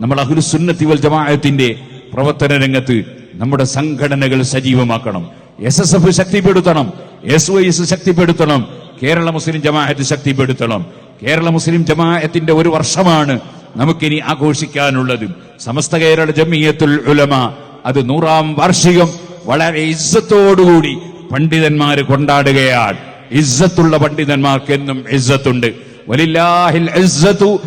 നമ്മൾ അഹുലുസുന്നത്തി വൽ ജമാഅത്തിന്റെ പ്രവർത്തന രംഗത്ത് നമ്മുടെ സംഘടനകൾ സജീവമാക്കണം. എസ് എസ് എഫ് ശക്തിപ്പെടുത്തണം. എസ് വൈ എസ് ശക്തിപ്പെടുത്തണം. കേരള മുസ്ലിം ജമാഅത്ത് ശക്തിപ്പെടുത്തണം. കേരള മുസ്ലിം ജമാഅത്തിന്റെ ഒരു വർഷമാണ് നമുക്കിനി ആഘോഷിക്കാനുള്ളത്. സമസ്ത കേരള ജമിയത്തുൽ ഉലമ അത് നൂറാം വാർഷികം വളരെ ഇസ്സത്തോടുകൂടി പണ്ഡിതന്മാർ കൊണ്ടാടുകയാണ്. ഇസ്സത്തുള്ള പണ്ഡിതന്മാർക്ക് എന്നും ഇസ്സത്തുണ്ട്. വലില്ലാഹിൽ ഇസ്സത്തു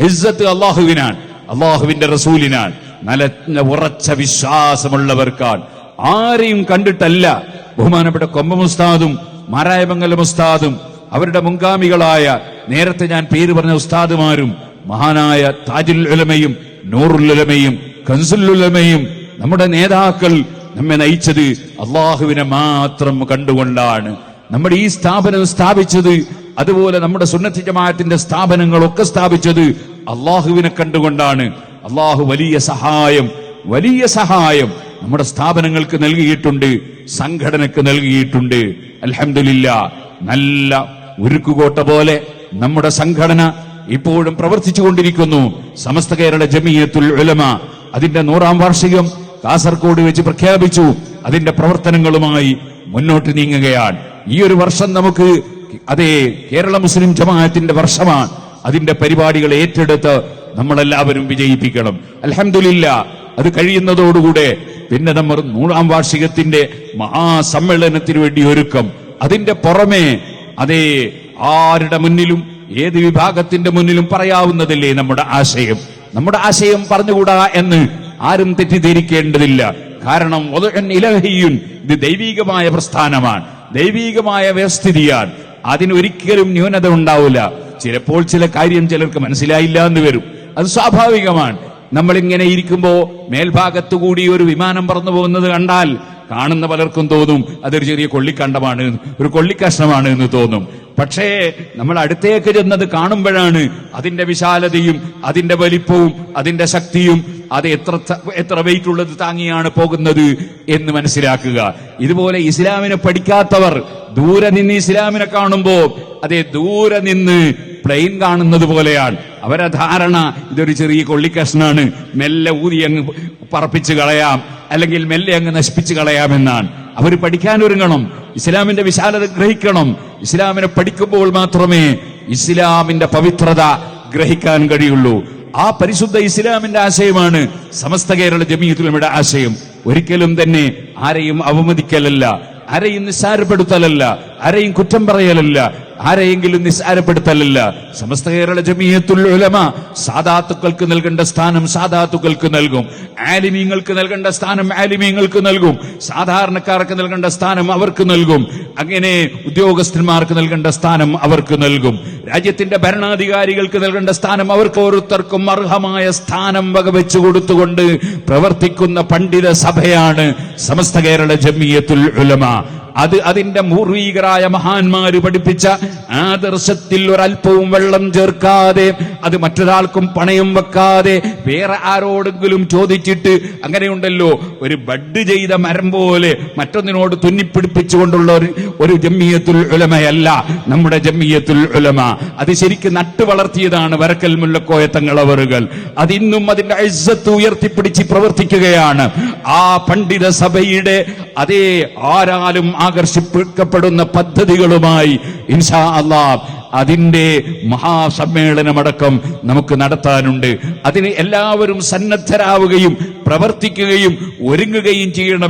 ഇസ്സത്ത് അള്ളാഹുവിനാണ് അള്ളാഹുവിന്റെ റസൂലിനാണ്. നല്ല ഉറച്ച വിശ്വാസമുള്ളവർക്കാണ്. ആരെയും കണ്ടിട്ടല്ല. ബഹുമാനപ്പെട്ട കൊമ്പമുസ്താദും മാരായമംഗലം ഉസ്താദും അവരുടെ മുൻഗാമികളായ നേരത്തെ ഞാൻ പേര് പറഞ്ഞ ഉസ്താദുമാരും മഹാനായ താജുൽ ഉലമയും നൂറുൽ ഉലമയും കൻസുൽ ഉലമയും നമ്മുടെ നേതാക്കൾ നമ്മെ നയിച്ചത് അള്ളാഹുവിനെ മാത്രം കണ്ടുകൊണ്ടാണ്. നമ്മുടെ ഈ സ്ഥാപനം സ്ഥാപിച്ചത് അതുപോലെ നമ്മുടെ സുന്നത്തി ജമാഅത്തിന്റെ സ്ഥാപനങ്ങളൊക്കെ സ്ഥാപിച്ചത് അള്ളാഹുവിനെ കണ്ടുകൊണ്ടാണ്. അള്ളാഹു വലിയ സഹായം വലിയ സഹായം നമ്മുടെ സ്ഥാപനങ്ങൾക്ക് നൽകിയിട്ടുണ്ട് സംഘടനക്ക് നൽകിയിട്ടുണ്ട്. അലഹമില്ല നല്ല ഉരുക്കുകോട്ട പോലെ നമ്മുടെ സംഘടന ഇപ്പോഴും പ്രവർത്തിച്ചു കൊണ്ടിരിക്കുന്നു സമസ്ത കേരള ജമിയത്തുൽ ഉലമ അതിന്റെ നൂറാം വാർഷികം കാസർഗോഡ് വെച്ച് പ്രഖ്യാപിച്ചു. അതിന്റെ പ്രവർത്തനങ്ങളുമായി മുന്നോട്ട് നീങ്ങുകയാണ്. ഈ ഒരു വർഷം നമുക്ക് അതേ കേരള മുസ്ലിം ജമാഅത്തിന്റെ വർഷമാണ് അതിന്റെ പരിപാടികൾ ഏറ്റെടുത്ത് നമ്മളെല്ലാവരും വിജയിപ്പിക്കണം. അലഹമില്ല അത് കഴിയുന്നതോടുകൂടെ പിന്നെ നമ്മൾ നൂറാം വാർഷികത്തിന്റെ മഹാസമ്മേളനത്തിന് വേണ്ടി ഒരുക്കം. അതിന്റെ പുറമെ അതേ ആരുടെ മുന്നിലും ഏത് വിഭാഗത്തിന്റെ മുന്നിലും പറയാവുന്നതല്ലേ നമ്മുടെ ആശയം? നമ്മുടെ ആശയം പറഞ്ഞുകൂടാ എന്ന് ആരും തെറ്റിദ്ധരിക്കേണ്ടതില്ല. കാരണം ഇത് ദൈവീകമായ പ്രസ്ഥാനമാണ്. ദൈവീകമായ വ്യവസ്ഥിതിയാണ്. അതിനൊരിക്കലും ന്യൂനത ഉണ്ടാവില്ല. ചിലപ്പോൾ ചില കാര്യം ചിലർക്ക് മനസ്സിലായില്ല എന്ന് വരും. അത് സ്വാഭാവികമാണ്. നമ്മൾ ഇങ്ങനെ ഇരിക്കുമ്പോ മേൽഭാഗത്തു കൂടി ഒരു വിമാനം പറന്നു പോകുന്നത് കണ്ടാൽ കാണുന്ന പലർക്കും തോന്നും അതൊരു ചെറിയ കൊള്ളിക്കണ്ടമാണ് ഒരു കൊള്ളിക്കഷ്ണമാണ് എന്ന് തോന്നും. പക്ഷേ നമ്മൾ അടുത്തേക്ക് ചെന്നത് കാണുമ്പോഴാണ് അതിന്റെ വിശാലതയും അതിന്റെ വലിപ്പവും അതിന്റെ ശക്തിയും അത് എത്ര എത്ര വെയിറ്റ് ഉള്ളത് താങ്ങിയാണ് പോകുന്നത് എന്ന് മനസ്സിലാക്കുക. ഇതുപോലെ ഇസ്ലാമിനെ പഠിക്കാത്തവർ ദൂരെ നിന്ന് ഇസ്ലാമിനെ കാണുമ്പോൾ അതേ ദൂരെ നിന്ന് പ്ലെയിൻ കാണുന്നത് പോലെയാണ്. അവരെ ധാരണ ഇതൊരു ചെറിയ കൊള്ളിക്കഷ്ണാണ്. മെല്ലെ ഊതി അങ്ങ് പറപ്പിച്ച് കളയാം. അല്ലെങ്കിൽ മെല്ലെ അങ്ങ് നശിപ്പിച്ചു കളയാമെന്നാണ്. അവർ പഠിക്കാൻ ഒരുങ്ങണം. ഇസ്ലാമിന്റെ വിശാലത ഗ്രഹിക്കണം. ഇസ്ലാമിനെ പഠിക്കുമ്പോൾ മാത്രമേ ഇസ്ലാമിന്റെ പവിത്രത ഗ്രഹിക്കാൻ കഴിയുള്ളൂ. ആ പരിശുദ്ധ ഇസ്ലാമിന്റെ ആശയമാണ് സമസ്ത കേരള ജമീയത്തുലമയുടെ ആശയം. ഒരിക്കലും തന്നെ ആരെയും അവമതിക്കലല്ല ആരെയും നിസ്സാരപ്പെടുത്തലല്ല ആരെയും കുറ്റം പറയലല്ല ആരെയെങ്കിലും നിസ്സാരപ്പെടുത്തലല്ല. സമസ്ത കേരള ജമീയത്തുൽ ഉലമ സാദാത്തുക്കൾക്ക് നൽകേണ്ട സ്ഥാനം സാധാത്തുക്കൾക്ക് നൽകും. ആലിമീങ്ങൾക്ക് നൽകേണ്ട സ്ഥാനം ആലിമീങ്ങൾക്ക് നൽകും. സാധാരണക്കാർക്ക് നൽകേണ്ട സ്ഥാനം അവർക്ക് നൽകും. അങ്ങനെ ഉദ്യോഗസ്ഥന്മാർക്ക് നൽകേണ്ട സ്ഥാനം അവർക്ക് നൽകും. രാജ്യത്തിന്റെ ഭരണാധികാരികൾക്ക് നൽകേണ്ട സ്ഥാനം അവർക്ക് ഓരോരുത്തർക്കും അർഹമായ സ്ഥാനം വകവെച്ചു കൊടുത്തുകൊണ്ട് പ്രവർത്തിക്കുന്ന പണ്ഡിത സഭയാണ് സമസ്ത കേരള ജമിയത്തുൽ ഉലമ. അത് അതിന്റെ പൂർവീകരായ മഹാന്മാര് പഠിപ്പിച്ച ആദർശത്തിൽ ഒരല്പവും വെള്ളം ചേർക്കാതെ അത് മറ്റൊരാൾക്കും പണയം വെക്കാതെ വേറെ ആരോടെങ്കിലും ചോദിച്ചിട്ട് അങ്ങനെയുണ്ടല്ലോ ഒരു ബഡ് ചെയ്ത മരം പോലെ മറ്റൊന്നിനോട് തുന്നിപ്പിടിപ്പിച്ചുകൊണ്ടുള്ള ഒരു ഒരു ജമ്മിയത്തുൽ ഉലമയല്ല നമ്മുടെ ജമ്മിയത്തുൽ ഉലമ. അത് ശരിക്കും നട്ടു വളർത്തിയതാണ് വരക്കൽ മുല്ലക്കോയ തങ്ങളവറുകൾ. അതിന്നും അതിന്റെ ഇസ്സത്ത് ഉയർത്തിപ്പിടിച്ച് പ്രവർത്തിക്കുകയാണ്. ആ പണ്ഡിത സഭയുടെ അതേ ആരാലും ആകർഷിക്കപ്പെടുന്ന പദ്ധതികളുമായി ഇൻഷാ അള്ളാ അതിന്റെ മഹാസമ്മേളനമടക്കം നമുക്ക് നടത്താനുണ്ട്. അതിന് എല്ലാവരും സന്നദ്ധരാവുകയും പ്രവർത്തിക്കുകയും ഒരുങ്ങുകയും ചെയ്യണം